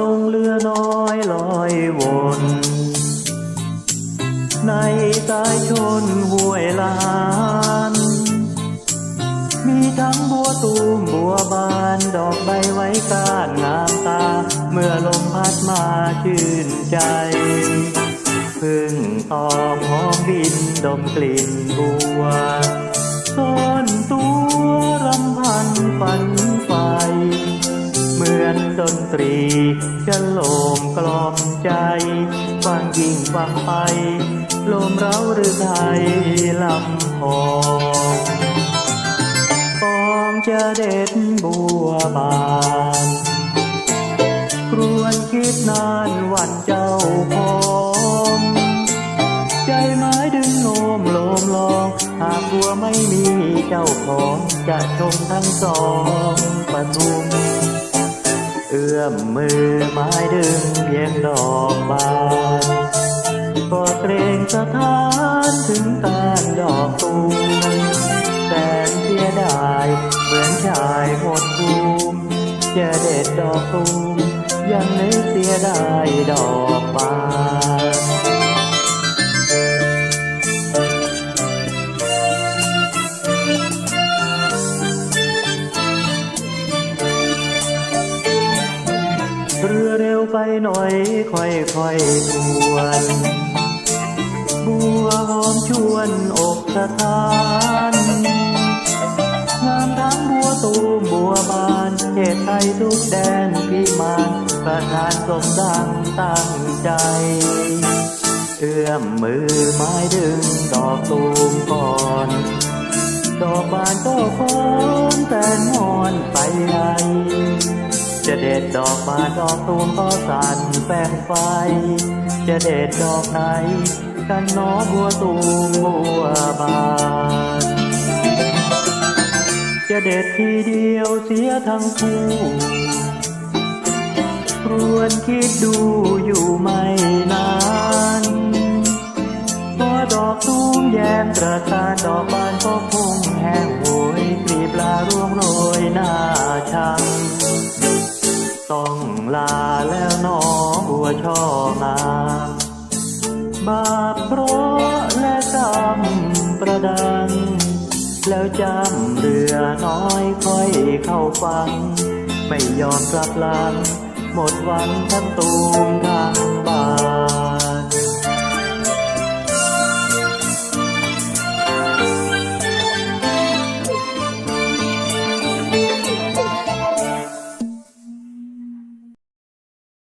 ลงเรือน้อยลอยวน ในสายชนห้วยลาน มีทั้งบัวตูมบัวบานดอกใบไว้ก้านงามตา เมื่อลมพัดมาชื่นใจพึ่งตอบหอมบินดมกลิ่นบัวซ่อนตัวรำพันฝัน ดนตรีจะโลมกล่อมใจฟังยิ่งฟังไปลมเร้าหรือไทยลำพองปองจะเด็ดบัวบานครวนคิดนานวันเจ้าของใจไม้ดึงโน้มโลมลอง หากบัวไม่มีเจ้าของจะชมทั้งสองปทุม เอื้อมมือไม้ดึงเพียงดอกบานก็เกรงสะท้านถึงการดอกตูมแสนเสียดายเหมือนชายหมดภูมิจะเด็ดดอกตูมยังนึกเสียดายดอกบาน ไปหน่อยค่อยค่อยๆทวน บัวหอมชวนอกสะท้านงามทั้งบัวตูมบัวบานเขตไทยทุกแดนพิมานประทานสมดังตั้งใจ เอื้อมมือไม้ดึงดอกตูมก่อน จะเด็ดดอกบานดอกตูมก็สั่นแปงไฟ จะเด็ดดอกไหน กันหนอบัวตูมบัวบานจะเด็ดทีเดียวเสียทั้งคู่ครวนคิดดูอยู่ไม่นานพอดอกตูมแย้มตระกาดอกบานก็คงแห้งโหยกลีบลาร่วงโรยหน้าชัง ต้องลาแล้วหนอบัวช่องามบาปเพราะและกรรมประดังแล้วจำเรือน้อยค่อยเข้าฟัง ไม่ยอมกลับหลัง หมดวันทั้งตูมทั้งบาน